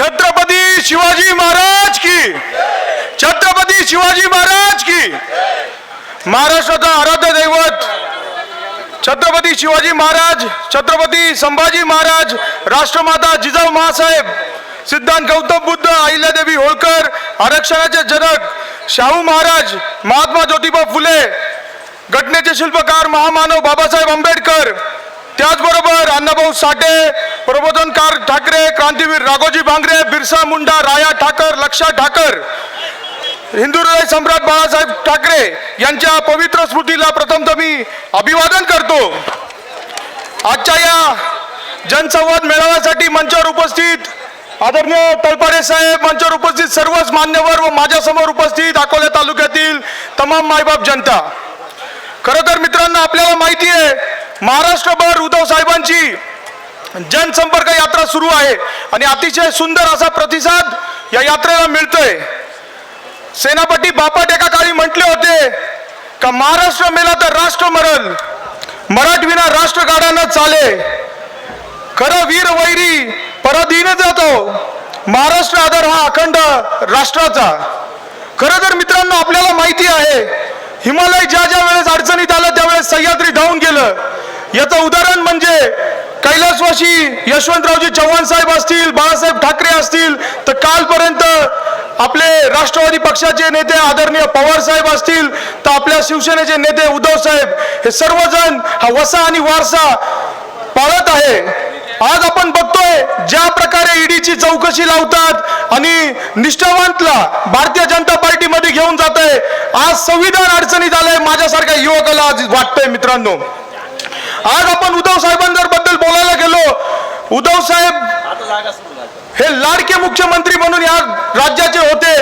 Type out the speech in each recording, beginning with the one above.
छत्रपती शिवाजी महाराज की। छत्रपती शिवाजी महाराज की। महाराष्ट्राचा आराध्य दैवत छत्रपती शिवाजी महाराज छत्रपती संभाजी महाराज राष्ट्रमाता जिजाऊ महासाहेब सिद्धांत गौतम बुद्ध अहिल्यादेवी होळकर आरक्षणाचे जनक शाहू महाराज महात्मा ज्योतिबा फुले घटनेचे शिल्पकार महामानव बाबासाहेब आंबेडकर त्याचबरोबर अण्णाभाऊ साठे प्रबोधनकार ठाकरे क्रांतीवीर राघोजी भांगरे बिरसा मुंडा राया ठाकर लक्षा ठाकर हिंदू सम्राट बाळासाहेब ठाकरे यांच्या पवित्र स्मृतीला प्रथमतः मी अभिवादन करतो. आजच्या या जनसंवाद मेळाव्यासाठी मंचावर उपस्थित आदरणीय तळपाडे साहेब मंचावर उपस्थित सर्वच मान्यवर व माझ्यासमोर उपस्थित अकोला तालुक्यातील तमाम मायबाप जनता. खरं तर मित्रांनो आपल्याला माहिती आहे महाराष्ट्रभर उद्धव साहेबांची जनसंपर्क यात्रा सुरू आहे. आणि अतिशय सुंदर असा प्रतिसाद या यात्रेला मिळतोय. सेनापती बापट एका काळी म्हटले होते का महाराष्ट्र मेला तर राष्ट्र मरल. मराठविना राष्ट्र गाड्यानं चाले. खरं वीर वैरी परधीन जातो. महाराष्ट्र आदर हा अखंड राष्ट्राचा. खरं तर मित्रांनो आपल्याला माहिती आहे हिमालय ज्या ज्या वेळेस अडचणीत आलं त्यावेळेस सह्याद्री धावून गेलं. याचं उदाहरण म्हणजे कैलासवासी यशवंतरावजी चव्हाण साहेब असतील बाळासाहेब ठाकरे असतील तर कालपर्यंत आपले राष्ट्रवादी पक्षाचे नेते आदरणीय पवार साहेब असतील तर आपल्या शिवसेनेचे नेते उद्धव साहेब हे सर्वजण हा वसा आणि वारसा पाळत आहे. आज आपण बघतोय ज्या प्रकारे ईडीची चौकशी लावतात आणि निष्ठावंतला भारतीय जनता पार्टीमध्ये घेऊन जात आहे आज संविधान अडचणीत आलंय माझ्यासारख्या युवकाला आज वाटतंय मित्रांनो. आज आपण उद्धव साहेबांबद्दल बोलायला गेलो. उद्धव साहेब हे लाडके मुख्यमंत्री म्हणून या राज्याचे होते.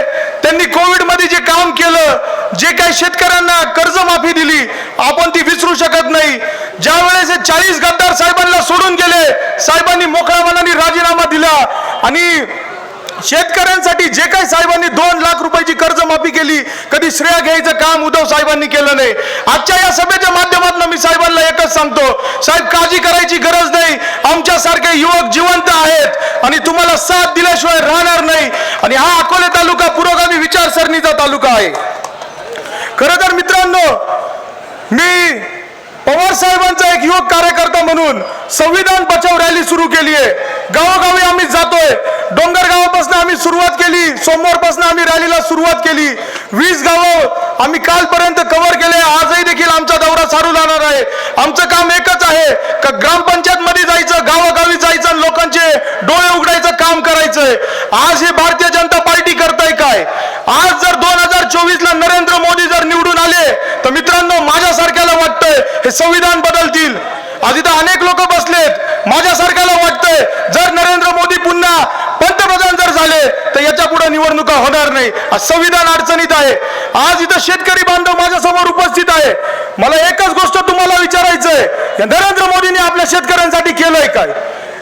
त्यांनी कोविडमध्ये जे काम केलं जे काही शेतकऱ्यांना कर्जमाफी दिली आपण ती विसरू शकत नाही. ज्या वेळेस हे चाळीस गद्दार साहेबांना सोडून गेले साहेबांनी मोकळ्या मनाने राजीनामा दिला आणि शेतकऱ्यांसाठी जे काही साहेबांनी दोन लाख रुपयाची कर्जमाफी केली कधी श्रेय घ्यायचं काम उद्धव साहेबांनी केलं नाही. आजच्या या सभेच्या माध्यमातून मी साहेबांना एकच सांगतो साहेब काळजी करायची गरज नाही. आमच्यासारखे युवक जिवंत आहेत आणि तुम्हाला साथ दिल्याशिवाय राहणार नाही. आणि हा अकोले तालुका पुरोगामी विचारसरणीचा तालुका आहे. खरं तर मित्रांनो मी पवार साहेबांचा एक युवक कार्यकर्ता म्हणून संविधान बचाव रॅली सुरू केली आहे. गावोगावी आम्ही जातोय. डोंगर गावापासून आम्ही सुरुवात केली. सोमवारपासून आम्ही रॅलीला सुरुवात केली. वीस गावं आम्ही कालपर्यंत कव्हर केले. आजही देखील आमचा दौरा चालू जाणार आहे. आमचं काम एकच आहे का ग्रामपंचायत मध्ये जायचं गावोगावी जायचं लोकांचे डोळे उघडायचं काम करायचंय. आज हे भारतीय जनता पार्टी करताय काय? आज जर दोन हजार चोवीस ला नरेंद्र मोदी जर निवडून आले तर मित्रांनो माझ्यासारख्याला वाटतंय हे संविधान बदलतील. आज इथं अनेक लोक बसलेत. माझ्यासारख्याला वाटत जर नरेंद्र मोदी पुन्हा पंतप्रधान जर झाले तर याच्यापुढे निवडणुका होणार नाही. संविधान अडचणीत आहे. आज इथं शेतकरी बांधव माझ्यासमोर उपस्थित आहे. मला एकच गोष्ट तुम्हाला विचारायचंय. या नरेंद्र मोदींनी आपल्या शेतकऱ्यांसाठी केलंय काय?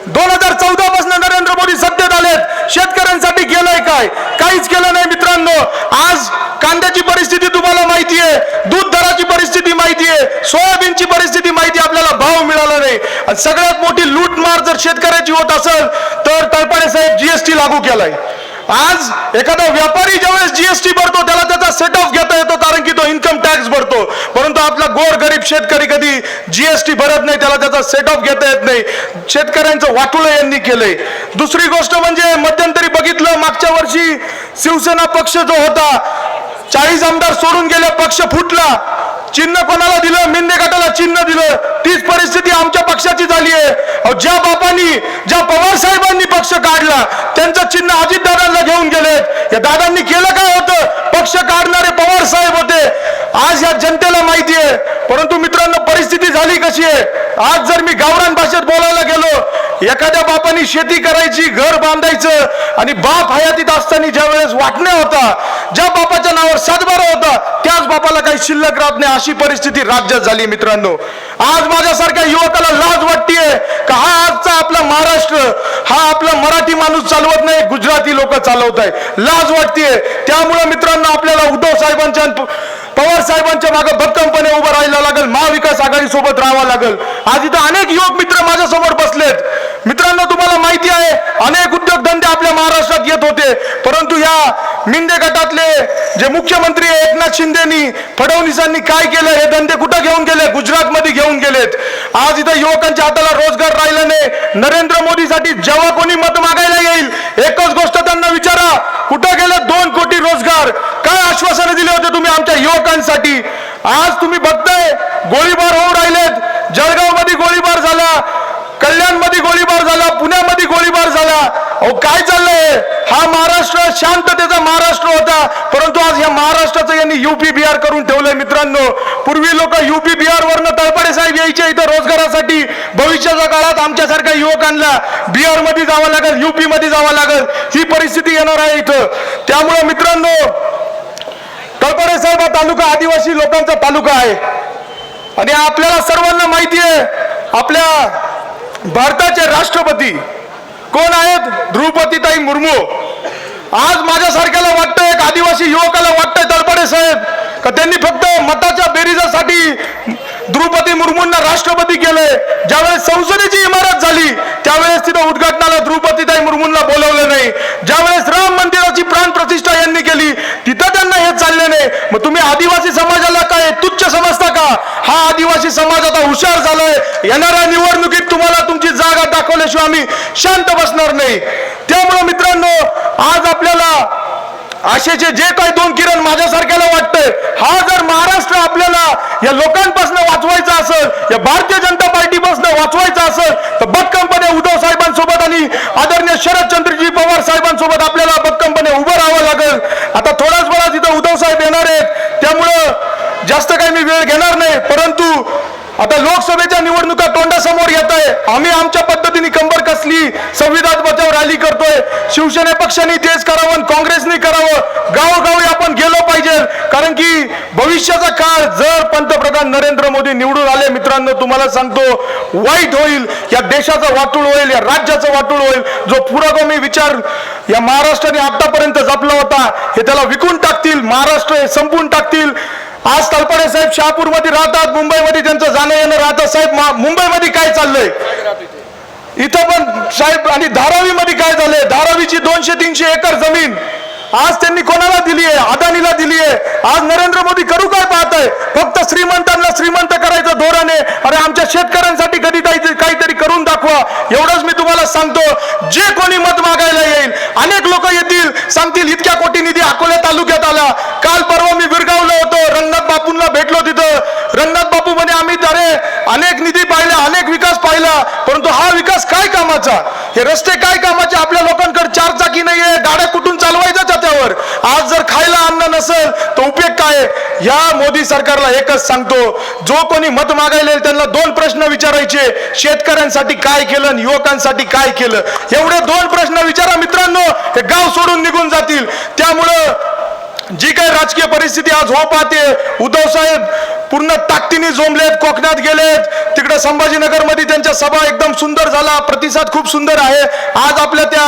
दोन हजार चौदा पासून नरेंद्र मोदी सत्तेत आलेत. शेतकऱ्यांसाठी केलंय काय? काहीच केलं नाही मित्रांनो. आज कांद्याची परिस्थिती तुम्हाला माहिती आहे दूध दराची परिस्थिती माहिती आहे सोयाबीनची परिस्थिती माहिती आहे, आपल्याला भाव मिळाला नाही आणि सगळ्यात मोठी लूटमार जर शेतकऱ्याची होत असेल तर तळपाडे साहेब जीएसटी लागू केलाय. आज एखादा व्यापारी ज्यावेळेस जीएसटी भरतो त्याला त्याचा सेट ऑफ घेता येतो कारण की तो इन्कम टॅक्स भरतो. परंतु आपला गोर गरीब शेतकरी कधी जीएसटी भरत नाही त्याला त्याचा सेट ऑफ घेता येत नाही. शेतकऱ्यांचं वाटुळ यांनी केलंय. दुसरी गोष्ट म्हणजे मध्यंतरी बघितलं मागच्या वर्षी शिवसेना पक्ष जो होता चाळीस आमदार सोडून गेले पक्ष फुटला. चिन्ह कोणाला दिलं? मिंदे गटाला चिन्ह दिलं. तीच परिस्थिती आमच्या पक्षाची झाली आहे. ज्या बापांनी ज्या पवार साहेबांनी पक्ष काढला त्यांचं चिन्ह अजितदादांना घेऊन गेले. या दादांनी केलं काय होतं? पक्ष काढणारे पवार साहेब होते. आज या जनतेला माहिती आहे. परंतु मित्रांनो परिस्थिती झाली कशी आहे? आज जर मी गावरान भाषेत बोलायला गेलो एखाद्या बापाने शेती करायची घर बांधायचं आणि बाप हयातीत असताना ज्या वेळेस वाटणे होता ज्या बापाच्या नावावर सातबारा होता त्याच बापाला काही शिल्लक राहत नाही अशी परिस्थिती राज्यात झाली मित्रांनो. आज माझ्यासारख्या युवकाला लाज वाटतेय का हा आजचा आपला महाराष्ट्र हा आपला मराठी माणूस चालवत नाही गुजराती लोक चालवत आहे लाज वाटतेय. त्यामुळे मित्रांनो आपल्याला उद्धव साहेबांच्या साहेबांच्या मागे भक्कमपणे उभं राहायला लागेल महाविकास आघाडी सोबत राहावं लागेल. आज इथं अनेक युवक मित्र माझ्यासमोर बसलेत. मित्रांनो तुम्हाला माहिती आहे अनेक उद्योगधंदे आपल्या महाराष्ट्रात येत होते. परंतु या मिंदे गटातले जे मुख्यमंत्री एकनाथ शिंदेनी फडणवीसांनी काय केलं हे धंदे कुठं घेऊन गेले? गुजरातमध्ये घेऊन गेलेत. आज इथं युवकांच्या हाताला रोजगार राहिला नाही. नरेंद्र मोदीसाठी जेव्हा कोणी मत मागायला येईल एकच गोष्ट त्यांना विचारा कुठं गेले दोन कोटी रोजगार काय आश्वासनं दिले होते तुम्ही आमच्या युवकांसाठी आज तुम्ही बघताय गोळीबार होऊ राहिलेत जळगावमध्ये गोळीबार झाला कल्याणमध्ये गोळीबार झाला पुण्यामध्ये गोळीबार झाला अहो काय चाललंय? हा महाराष्ट्र शांततेचा महाराष्ट्र होता. परंतु आज या महाराष्ट्राचं यांनी युपी बिहार करून ठेवलंय मित्रांनो. पूर्वी लोक युपी बिहार वरनं तळपडे साहेब यायचे इथं रोजगारासाठी. भविष्याच्या काळात आमच्यासारख्या युवकांना बिहारमध्ये जावं लागेल युपी मध्ये जावं लागेल. ही परिस्थिती येणार आहे इथं. त्यामुळे मित्रांनो तळपडे साहेब हा तालुका आदिवासी लोकांचा तालुका आहे. आणि आपल्याला सर्वांना माहिती आहे आपल्या भारताचे राष्ट्रपती कोण आहेत? द्रुपतीताई मुर्मू. आज माझ्यासारख्याला वाटतंय एक आदिवासी युवकाला वाटतंय तळपडे साहेब. का त्यांनी फक्त मताच्या बेरीजासाठी द्रुपदी मुर्मूंना राष्ट्रपती केले. ज्यावेळेस संसदेची इमारत झाली त्यावेळेस तिथं उद्घाटनाला द्रुपदीताई मुर्मूंना बोलवलं नाही. ज्यावेळेस राम मंदिराची प्राण प्रतिष्ठा यांनी केली तिथं त्यांना हे चालले नाही. मग तुम्ही आदिवासी समाजाला काय तुच्छ समजता हा आदिवासी समाज आता हुशार झालाय. येणाऱ्या निवडणुकीत तुम्हाला तुमची जागा दाखवल्याशिवाय आम्ही शांत बसणार नाही. त्यामुळे मित्रांनो आज आपल्याला असे जे काही दोन किरण माझ्यासारख्याला वाटतंय हा जर महाराष्ट्र आपल्याला या लोकांपासून वाचवायचा असेल या भारतीय जनता पार्टी वाचवायचा असेल तर भक्कमपणे उद्धव साहेबांसोबत आणि आदरणीय शरदचंद्रजी पवार साहेबांसोबत आपल्याला भक्कमपणे उभं राहावं लागेल आता थोड्याच वेळात इथं उद्धव साहेब येणार आहेत त्यामुळं जास्त काही मी वेळ घेणार नाही परंतु आता लोकसभेच्या निवडणुका तोंडासमोर येत आहे आम्ही आमच्या पद्धतीने कंबर कसली संविधान बचाव रॅली करतोय. शिवसेना पक्षाने तेच करावं काँग्रेसने करावं. गावोगावी आपण गेलो पाहिजे. कारण की भविष्याचा काळ जर पंतप्रधान नरेंद्र मोदी निवडून आले मित्रांनो तुम्हाला सांगतो वाईट होईल. या देशाचं वाटूळ होईल या राज्याचं वाटूळ होईल. जो पुरोगामी विचार या महाराष्ट्राने आतापर्यंत जपला होता हे त्याला विकून टाकतील महाराष्ट्र हे संपून टाकतील. आज तलपडे साहेब शहापूरमध्ये राहतात मुंबईमध्ये त्यांचं जाणं येणं राहतं. साहेब मुंबईमध्ये काय चाललंय? इथं पण साहेब आणि धारावीमध्ये काय झालंय? धारावीची दोनशे तीनशे एकर जमीन आज त्यांनी कोणाला दिली आहे? अदानीला दिली आहे. आज नरेंद्र मोदी करू काय पाहत आहे फक्त श्रीमंतांना श्रीमंत करायचं धोरण आहे. अरे आमच्या शेतकऱ्यांसाठी कधी काहीतरी करून दाखवा. एवढंच मी तुम्हाला सांगतो. जे कोणी मत मागायला येईल अनेक लोक येतील सांगतील इतक्या कोटी निधी अकोले तालुक्यात आला काल परवा मी विरगावलं होतो रंगनाथ बापूंना भेटलो तिथं रंगनाथ बापू म्हणे आम्ही अरे अनेक निधी पाहिला अनेक विकास पाहिला परंतु हा विकास काय कामाचा. हे रस्ते काय कामाचे? आपल्या लोकांकडे चार चाकी नाहीये. गाड्या कुठून चालवायच्या त्यावर आज जर खायला अन्न नसेल तर उपयोग काय? या मोदी सरकारला एकच सांगतो. जो कोणी मत मागायला येईल त्यांना दोन प्रश्न विचारायचे. शेतकऱ्यांसाठी काय केलं आणि युवकांसाठी काय केलं? एवढे दोन प्रश्न विचारा मित्रांनो. हे गाव सोडून निघून जातील. त्यामुळं जी काही राजकीय परिस्थिती आज हो पाहते उद्धव साहेब पूर्ण ताकदीने जोमलेत कोकणात गेलेत. तिकडे संभाजीनगरमध्ये त्यांच्या सभा एकदम सुंदर झाला. प्रतिसाद खूप सुंदर आहे. आज आपल्या त्या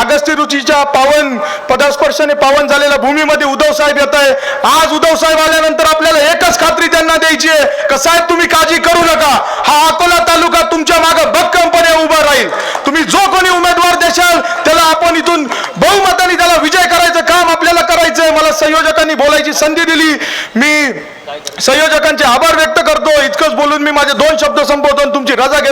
अगस्ती रुचीच्या पावन पदास्पर्शाने पावन झालेल्या भूमीमध्ये उद्धव साहेब येत आहे. आज उद्धव साहेब आल्यानंतर आपल्याला एकच खात्री त्यांना द्यायची आहे का साहेब तुम्ही काळजी करू नका. हा अकोला तालुका तुमच्या मागे भक्कमपणे उभा राहील. तुम्ही जो कोणी उमेदवार देशाल त्याला आपण इथून बहुमताने त्याला विजय करायचं काम आपल्याला करायचंय. मला संयोजकांनी बोलायची संधी दिली. मी संयोजकांचे आभार व्यक्त करतो. इतकंच बोलून मी माझे दोन शब्द संपवतो तुमची रजा